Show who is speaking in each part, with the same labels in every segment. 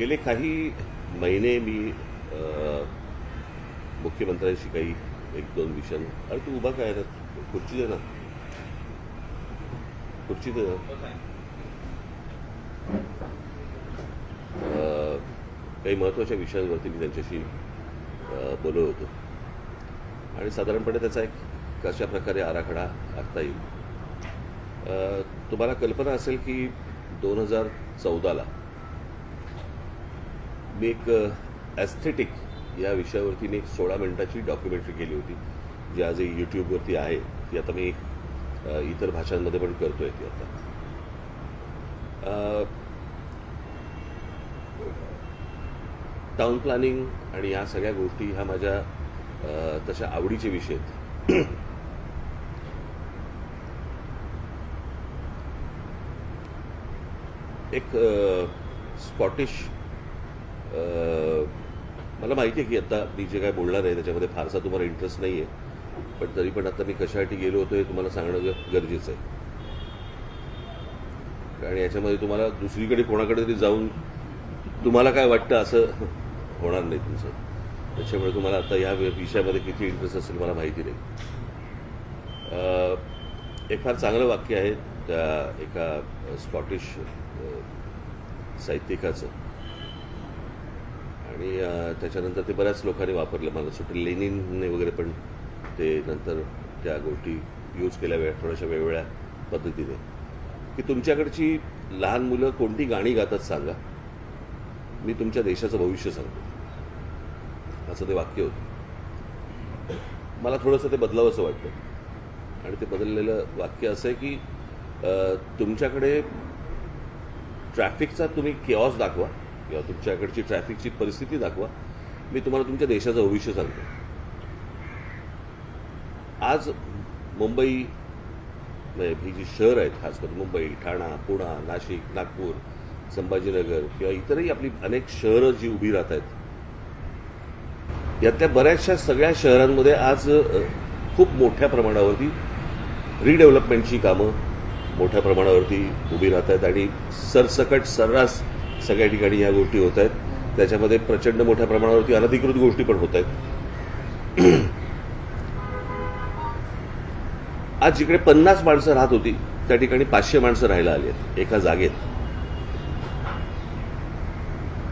Speaker 1: गेले काही महिने मी मुख्यमंत्र्यांशी काही एक दोन विषय अरे तू उभा काय रे? खुर्ची दे ना. खुर्ची दे काही महत्त्वाच्या विषयांवरती मी त्यांच्याशी बोललो बोलत होतो. आणि साधारणपणे त्याचा एक कशा प्रकारे आराखडा आखता येईल. तुम्हाला कल्पना असेल की दोन हजार चौदाला मी एक ॲस्थेटिक या विषयावरती मी एक सोळा मिनिटाची डॉक्युमेंटरी केली होती जी आजही यूट्यूबवरती आहे ती आता मी इतर भाषांमध्ये पण करतोय ती आता. टाउन प्लॅनिंग आणि या सगळ्या गोष्टी ह्या माझ्या तशा आवडीचे विषय आहेत. एक स्कॉटिश मला माहिती आहे की आता मी जे काय बोलणार आहे त्याच्यामध्ये फारसा तुम्हाला इंटरेस्ट नाही आहे पण तरी पण आता मी कशासाठी गेलो होतो हे तुम्हाला सांगणं ग- गरजेचं आहे. आणि याच्यामध्ये तुम्हाला दुसरीकडे कोणाकडे तरी जाऊन तुम्हाला काय वाटतं असं होणार नाही तुमचं. त्याच्यामुळे तुम्हाला आता या विषयामध्ये किती इंटरेस्ट असेल मला माहिती नाही. एक फार चांगलं वाक्य आहे त्या एका स्कॉटिश साहित्यिकाचं. आणि त्याच्यानंतर ते बऱ्याच लोकांनी वापरलं. मला सुटेल लेनिनने वगैरे पण ते नंतर त्या गोष्टी यूज केल्या वेळ थोड्याशा वेगवेगळ्या पद्धतीने. की तुमच्याकडची लहान मुलं कोणती गाणी गातात सांगा? मी तुमच्या देशाचं भविष्य सांगतो. असं ते वाक्य होतं. मला थोडंसं ते बदलावं असं वाटतं. आणि ते बदललेलं वाक्य असं आहे की तुमच्याकडे ट्रॅफिकचा तुम्ही केऑस दाखवा. किंवा तुमच्याकडची ट्रॅफिकची परिस्थिती दाखवा. मी तुम्हाला तुमच्या देशाचं भविष्य सांगतो. आज मुंबई म्हणजे ही जी शहर आहेत खास करून मुंबई ठाणा पुणा नाशिक नागपूर संभाजीनगर किंवा इतरही आपली अनेक शहरं जी उभी राहत आहेत यातल्या बऱ्याचशा सगळ्या शहरांमध्ये आज खूप मोठ्या प्रमाणावरती रिडेव्हलपमेंटची कामं मोठ्या प्रमाणावरती उभी राहत आहेत आणि सरसकट सर्रास सगळ्या ठिकाणी ह्या गोष्टी होत आहेत. त्याच्यामध्ये प्रचंड मोठ्या प्रमाणावरती अनधिकृत गोष्टी पण होत आहेत. आज जिकडे पन्नास माणसं राहत होती त्या ठिकाणी पाचशे माणसं राहायला आली आहेत एका जागेत.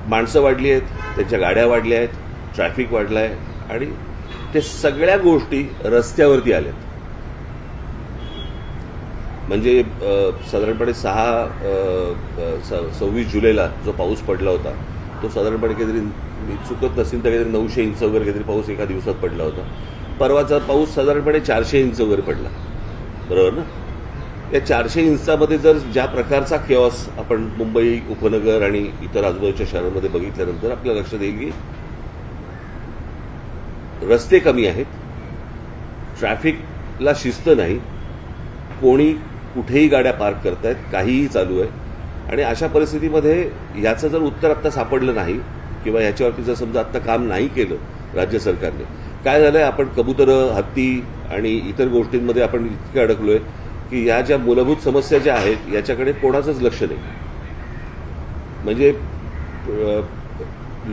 Speaker 1: माणसं वाढली आहेत त्यांच्या गाड्या वाढल्या आहेत ट्रॅफिक वाढलं आहे आणि ते सगळ्या गोष्टी रस्त्यावरती आल्यात. म्हणजे साधारणपणे सहा स- सव्वीस जुलैला जो पाऊस पडला होता तो साधारणपणे काहीतरी मी चुकत नसेल तर काहीतरी नऊशे इंच वगैरे काहीतरी पाऊस एका दिवसात पडला होता. परवाचा पाऊस साधारणपणे चारशे इंच वगैरे पडला. बरोबर ना? या चारशे इंचामध्ये जर ज्या प्रकारचा केऑस आपण मुंबई उपनगर आणि इतर आजूबाजूच्या शहरांमध्ये बघितल्यानंतर आपल्या लक्षात येईल की रस्ते कमी आहेत ट्रॅफिकला शिस्त नाही कोणी कुठेही गाड्या पार्क करतायत काहीही चालू आहे. आणि अशा परिस्थितीमध्ये याचं जर उत्तर आत्ता सापडलं नाही किंवा याच्यावरती जर समजा आत्ता काम नाही केलं राज्य सरकारने काय झालंय? आपण कबुतरं हत्ती आणि इतर गोष्टींमध्ये आपण इतके अडकलोय की या ज्या मूलभूत समस्या ज्या आहेत याच्याकडे कोणाचंच लक्ष नाही. म्हणजे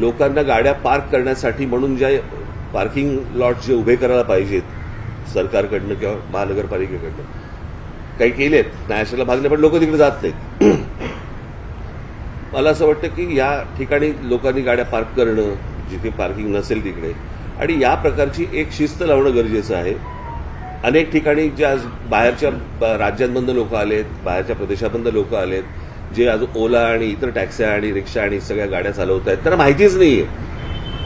Speaker 1: लोकांना गाड्या पार्क करण्यासाठी म्हणून ज्या पार्किंग लॉट जे उभे करायला पाहिजेत सरकारकडनं किंवा महानगरपालिकेकडनं काही केलेत नॅशनलला भागले पण लोक तिकडे जात नाहीत. मला असं वाटतं की या ठिकाणी लोकांनी गाड्या पार्क करणं जिथे पार्किंग नसेल तिकडे आणि या प्रकारची एक शिस्त लावणं गरजेचं आहे. अनेक ठिकाणी ज्या आज बाहेरच्या राज्यांमधनं लोक आलेत बाहेरच्या प्रदेशामधनं लोक आलेत जे आज ओला आणि इतर टॅक्स्या आणि रिक्षा आणि सगळ्या गाड्या चालवत आहेत त्यांना माहितीच नाहीये.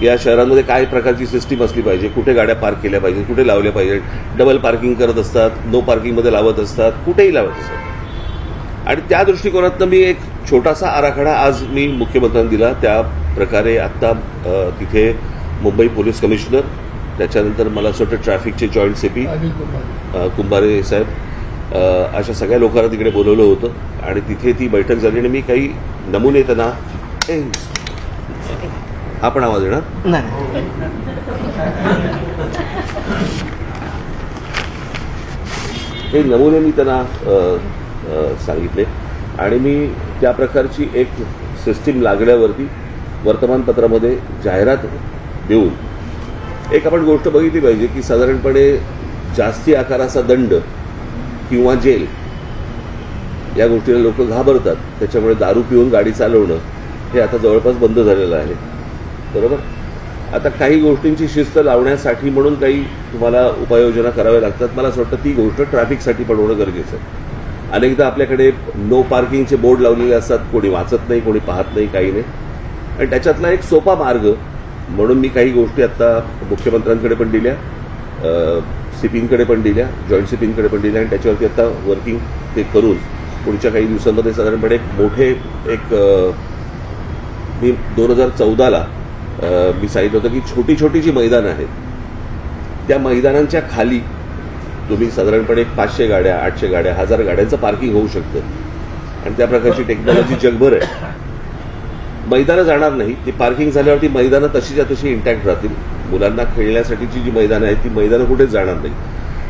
Speaker 1: या शहरांमध्ये काय प्रकारची सिस्टीम असली पाहिजे. कुठे गाड्या पार्क केल्या पाहिजेत कुठे लावल्या पाहिजेत. डबल पार्किंग करत असतात नो पार्किंगमध्ये लावत असतात कुठेही लावत असतात. आणि त्या दृष्टिकोनातनं मी एक छोटासा आराखडा आज मी मुख्यमंत्र्यांना दिला. त्या प्रकारे आत्ता तिथे मुंबई पोलीस कमिशनर त्याच्यानंतर मला असं वाटतं ट्रॅफिकचे जॉईंट सीपी कुंभारे. साहेब अशा सगळ्या लोकांना तिकडे बोलवलं होतं. आणि तिथे ती बैठक झाली आणि मी काही नमुने त्यांना ए, हा पण आवाज येणार
Speaker 2: नाही.
Speaker 1: हे नमुने मी त्यांना सांगितले. आणि मी त्या प्रकारची एक सिस्टीम लागल्यावरती वर्तमानपत्रामध्ये जाहिरात देऊन एक आपण गोष्ट बघितली पाहिजे की साधारणपणे जास्ती आकाराचा दंड किंवा जेल या गोष्टीला लोक घाबरतात. त्याच्यामुळे दारू पिऊन गाडी चालवणं हे आता जवळपास बंद झालेलं आहे. बरोबर? आता काही गोष्टींची शिस्त लावण्यासाठी म्हणून काही तुम्हाला उपाययोजना कराव्या लागतात. मला असं वाटतं ती गोष्ट ट्रॅफिकसाठी पण होणं गरजेचं आहे. अनेकदा आपल्याकडे नो पार्किंगचे बोर्ड लावलेले असतात. कोणी वाचत नाही कोणी पाहत नाही काही नाही. आणि त्याच्यातला एक सोपा मार्ग म्हणून मी काही गोष्टी आता मुख्यमंत्र्यांकडे पण दिल्या सिपिंगकडे पण दिल्या जॉईंट सिपिंगकडे पण दिल्या. आणि त्याच्यावरती आता वर्किंग ते करून पुढच्या काही दिवसांमध्ये साधारणपणे एक मोठे एक मी दोन हजार चौदाला मी सांगितलं होतं की छोटी छोटी जी मैदानं आहेत त्या मैदानांच्या खाली तुम्ही साधारणपणे पाचशे गाड्या आठशे गाड्या हजार गाड्यांचं पार्किंग होऊ शकतं. आणि त्या प्रकारची टेक्नॉलॉजी जगभर आहे. मैदानं जाणार नाही. ती पार्किंग झाल्यावरती मैदानं तशीच्या तशी इंटॅक्ट राहतील. मुलांना खेळण्यासाठीची जी मैदानं आहेत ती मैदानं कुठेच जाणार नाही.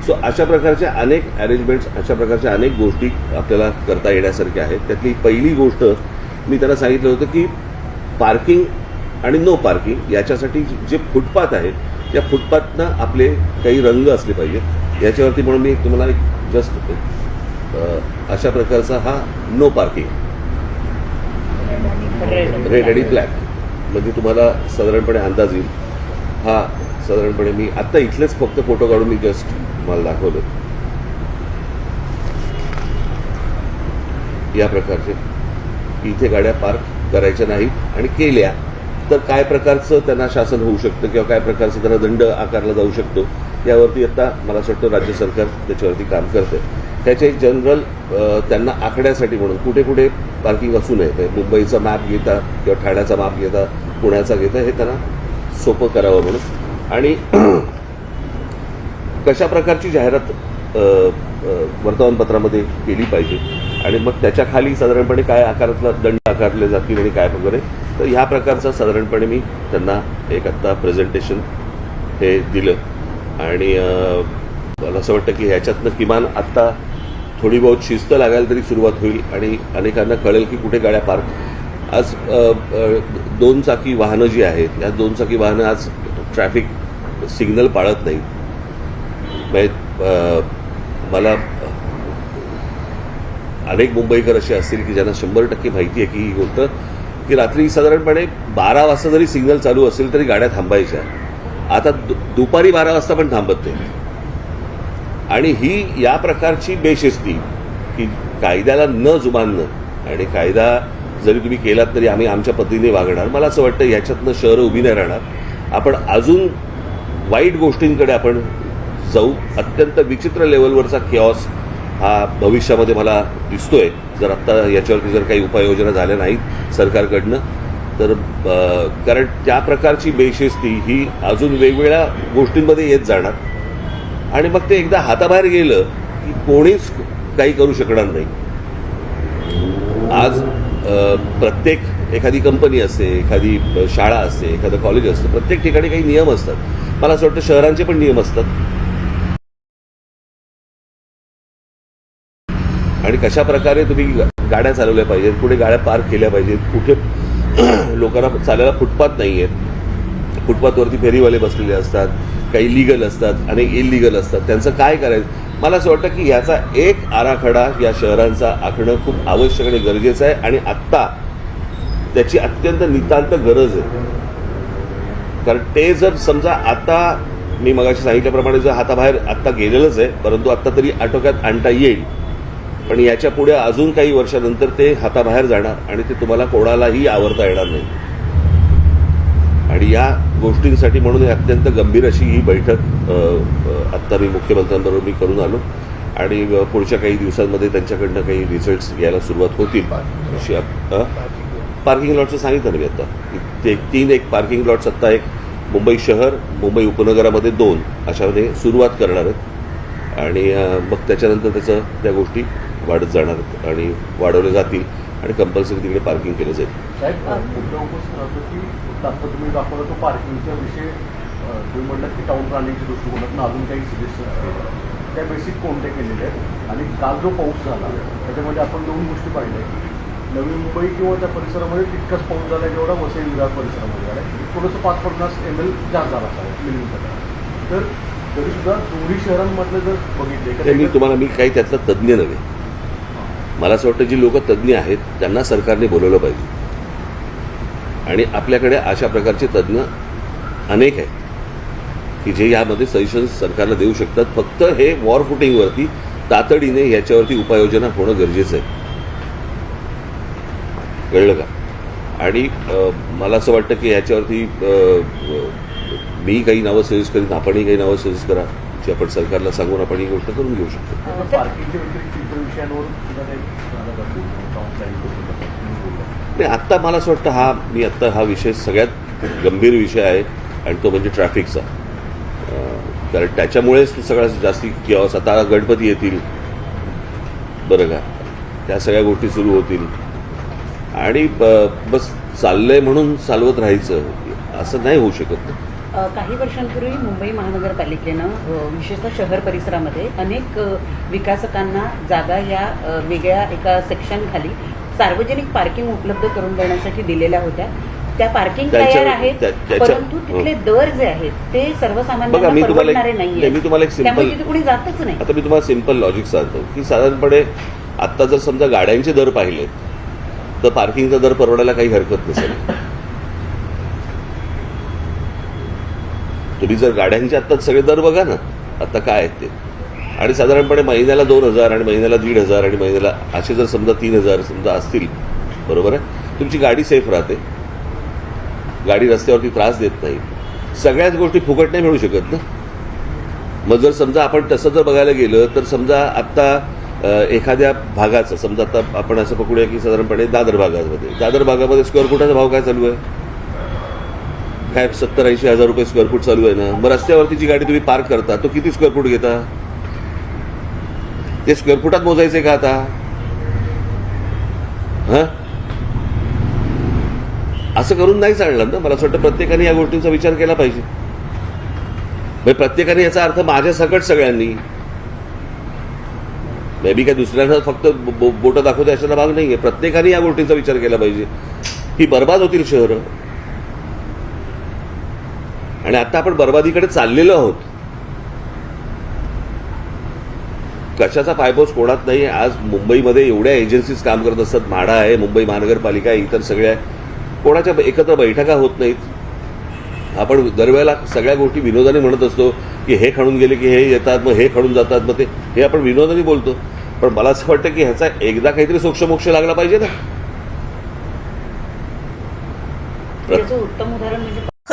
Speaker 1: सो अशा प्रकारच्या अनेक अरेंजमेंट्स अशा प्रकारच्या अनेक गोष्टी आपल्याला करता येण्यासारख्या आहेत. त्यातली पहिली गोष्ट मी त्यांना सांगितलं होतं की पार्किंग आणि नो पार्किंग याच्यासाठी जे फुटपाथ आहेत या फुटपाथनं आपले काही रंग असले पाहिजेत. याच्यावरती म्हणून मी तुम्हाला एक जस्ट अशा प्रकारचा हा नो पार्किंग. रेड आणि ब्लॅक म्हणजे तुम्हाला साधारणपणे अंदाज येईल. हा साधारणपणे मी आत्ता इथलेच फक्त फोटो काढून मी जस्ट तुम्हाला दाखवलं या प्रकारचे. इथे गाड्या पार्क करायच्या नाहीत आणि केल्या. तर काय प्रकारचं त्यांना शासन होऊ शकतं किंवा काय प्रकारचं त्यांना दंड आकारला जाऊ शकतो यावरती आता मला असं वाटतं राज्य सरकार त्याच्यावरती काम करते त्याचे एक जनरल त्यांना आखण्यासाठी म्हणून कुठे कुठे पार्किंग असू नये म्हणजे मुंबईचा मॅप घेता किंवा ठाण्याचा मॅप घेता पुण्याचा घेता हे त्यांना सोपं करावं म्हणून. आणि कशा प्रकारची जाहिरात वर्तमानपत्रामध्ये केली पाहिजे? आणि मग त्याच्याखाली साधारणपणे काय आकारातला दंड आकारले जातील आणि काय वगैरे? तर ह्या प्रकारचा साधारणपणे मी त्यांना एक आत्ता प्रेझेंटेशन हे दिलं. आणि मला असं वाटतं की ह्याच्यातनं किमान आत्ता थोडी बहुत शिस्त लागायला तरी सुरुवात होईल आणि अनेकांना कळेल की कुठे गाड्या पार्क. आज दोन चाकी वाहनं जी आहेत या दोन चाकी वाहनं आज ट्रॅफिक सिग्नल पाळत नाहीत. म्हणजे मला अनेक मुंबईकर असे असतील की ज्यांना शंभर टक्के माहिती आहे की ही गोष्ट की रात्री साधारणपणे बारा वाजता जरी सिग्नल चालू असेल तरी गाड्या थांबायच्या. आता दु- दुपारी बारा वाजता पण थांबत नाही. आणि ही या प्रकारची बेशिस्ती की कायद्याला न जुमानणं आणि कायदा जरी तुम्ही केलात तरी आम्ही आमच्या पद्धतीने वागणार. मला असं वाटतं ह्याच्यातनं शहरं उभी नाही राहणार. आपण अजून वाईट गोष्टींकडे आपण जाऊ. अत्यंत विचित्र लेवलवरचा क्यॉस हा भविष्यामध्ये मला दिसतोय. जर आत्ता याच्यावरती जर काही उपाययोजना झाल्या नाहीत सरकारकडनं तर कारण त्या प्रकारची बेशिस्ती ही अजून वेगवेगळ्या गोष्टींमध्ये येत जाणार. आणि मग ते एकदा हाताबाहेर गेलं की कोणीच काही करू शकणार नाही. आज प्रत्येक एखादी कंपनी असते एखादी शाळा असते एखादं कॉलेज असतं प्रत्येक ठिकाणी काही नियम असतात. मला असं वाटतं शहरांचे पण नियम असतात. आणि कशा प्रकारे तुम्ही गाड्या चालवल्या पाहिजेत कुठे गाड्या पार्क केल्या पाहिजेत कुठे लोकांना चालायला फुटपाथ नाही आहेत फुटपाथवरती फेरीवाले बसलेले असतात काही लिगल असतात अनेक इलिगल असतात. त्यांचं काय करायचं? मला असं वाटतं की ह्याचा एक आराखडा या शहरांचा आखणं खूप आवश्यक आणि गरजेचं आहे आणि आत्ता त्याची अत्यंत नितांत गरज आहे. कारण ते जर समजा आता मी मगाशी सांगितल्याप्रमाणे जर हाताबाहेर आत्ता गेलेलंच आहे परंतु आत्ता तरी आटोक्यात आणता येईल. पण याच्यापुढे अजून काही वर्षानंतर ते हाताबाहेर जाणार आणि ते तुम्हाला कोणालाही आवडता येणार नाही. आणि या गोष्टींसाठी म्हणून हे अत्यंत गंभीर अशी ही बैठक आत्ता मी मुख्यमंत्र्यांबरोबर मी करून आलो. आणि पुढच्या काही दिवसांमध्ये त्यांच्याकडनं काही रिझल्ट्स घ्यायला सुरुवात होतील. अशी पार्किंग लॉटचं सांगितलं मी आता. ते एक तीन एक पार्किंग लॉट्स आत्ता एक मुंबई शहर मुंबई उपनगरामध्ये दोन अशामध्ये सुरुवात करणार आहेत. आणि मग त्याच्यानंतर त्याचं त्या गोष्टी वाढत जाणार आणि वाढवल्या जातील आणि कंपल्सरी तिकडे पार्किंग केलं जाईल.
Speaker 2: साहेब मुद्दा उपस्थित होतो की आता तुम्ही दाखवला तो पार्किंगचा विषय अं, तुम्ही म्हणलात की टाऊन प्लॅनिंगच्या दृष्टिकोनातून अजून काही सजेशन्स त्या बेसिक कोणत्या केलेल्या आहेत? आणि काल जो पाऊस झाला त्याच्यामध्ये आपण दोन गोष्टी पाहिल्या. नवी मुंबई किंवा त्या परिसरामध्ये तितकाच पाऊस झाला जेवढा वसई विभाग परिसरामध्ये झाला. थोडंसं पाच पन्नास एम एल जास्त झाला असावा तर तरी सुद्धा दोन्ही शहरांमधलं जर बघितले
Speaker 1: मी तुम्हाला मी काही त्यातला तज्ज्ञ नव्हे. मला असं वाटतं जी लोक तज्ज्ञ आहेत त्यांना सरकारने बोलवलं पाहिजे. आणि आपल्याकडे अशा प्रकारचे तज्ज्ञ अनेक आहेत की जे यामध्ये सजेशन्स सरकारला देऊ शकतात. फक्त हे वॉर फुटिंगवरती तातडीने याच्यावरती उपाययोजना होणं गरजेचं आहे. कळलं का? आणि मला असं वाटतं की याच्यावरती मी काही नावं सजेस्ट करीन आपणही काही नावं सजेस्ट करा जी आपण सरकारला सांगून आपण ही गोष्ट करून घेऊ शकतो.
Speaker 2: इतर सुद्धा काही
Speaker 1: नाही आत्ता मला असं वाटतं हा मी आत्ता हा विषय सगळ्यात गंभीर विषय आहे आणि तो म्हणजे ट्रॅफिकचा कारण त्याच्यामुळेच तो सगळ्यात जास्ती किंवा आता गणपती येतील. बरं का? त्या सगळ्या गोष्टी सुरू होतील. आणि ब- बस चाललंय म्हणून चालवत राहायचं. असं नाही होऊ शकत.
Speaker 3: काही वर्षांपूर्वी मुंबई महानगरपालिकेनं विशेषतः शहर परिसरामध्ये अनेक विकासकांना जागा या वेगळ्या एका सेक्शन खाली सार्वजनिक पार्किंग उपलब्ध करून देण्यासाठी दिलेल्या होत्या. त्या पार्किंग तयार आहेत परंतु तिथले दर जे आहेत ते सर्वसामान्यांना
Speaker 1: एक-
Speaker 3: परवडणारे
Speaker 1: नाही, मी तुम्हाला एक
Speaker 3: कोणी जातच नाही.
Speaker 1: आता मी तुम्हाला सिंपल लॉजिक सांगतो की साधारणपणे आत्ता जर समजा गाड्यांचे दर पाहिले तर पार्किंगचा दर परवडायला काही हरकत नसेल. तुम्ही जर गाड्यांचे आत्ता सगळे दर बघा ना आता काय आहेत ते? आणि साधारणपणे महिन्याला दोन हजार आणि महिन्याला दीड हजार आणि महिन्याला असे जर समजा तीन हजार समजा असतील बरोबर आहे? तुमची गाडी सेफ राहते. गाडी रस्त्यावरती त्रास देत नाही. सगळ्याच गोष्टी फुकट नाही मिळू शकत ना. मग जर समजा आपण तसं जर बघायला गेलं तर समजा आत्ता एखाद्या भागाचं समजा आता आपण असं पकडूया की साधारणपणे दादर भागामध्ये. दादर भागामध्ये स्क्वेअर फुटाचा भाव काय चालू आहे? काय सत्तर ऐंशी हजार रुपये स्क्वेअर फूट चालू आहे ना. मग रस्त्यावरती जी गाडी तुम्ही पार्क करता तो किती स्क्वेअर फूट घेता? ते स्क्वेअर फुटात मोजायचे का आता? हा? असं करून नाही चालणार ना. मला असं वाटतं प्रत्येकाने या गोष्टींचा विचार केला पाहिजे. म्हणजे प्रत्येकाने याचा अर्थ माझ्या सकट सगळ्यांनी. मे बी काय दुसऱ्यांना फक्त बोट बोटं दाखवते अशाला भाग नाहीये. प्रत्येकाने या गोष्टींचा विचार केला पाहिजे. ही बर्बाद होतील शहरं. आणि आता आपण बर्बादीकडे चाललेलो आहोत. कशाचा पायपोस कोणात नाही आज मुंबईमध्ये एवढ्या एजन्सीज काम करत असतात म्हाडा आहे मुंबई महानगरपालिका आहे, इतर सगळ्या कोणाच्या एकत्र बैठका होत नाहीत. आपण दरवेळेला सगळ्या गोष्टी विनोदाने म्हणत असतो की हे खणून गेले की हे येतात मग हे खणून जातात मग ते हे आपण विनोदाने बोलतो. पण मला असं वाटतं की ह्याचा एकदा काहीतरी सोक्षमोक्ष लागला पाहिजे ना.
Speaker 3: उत्तम उदाहरण म्हणजे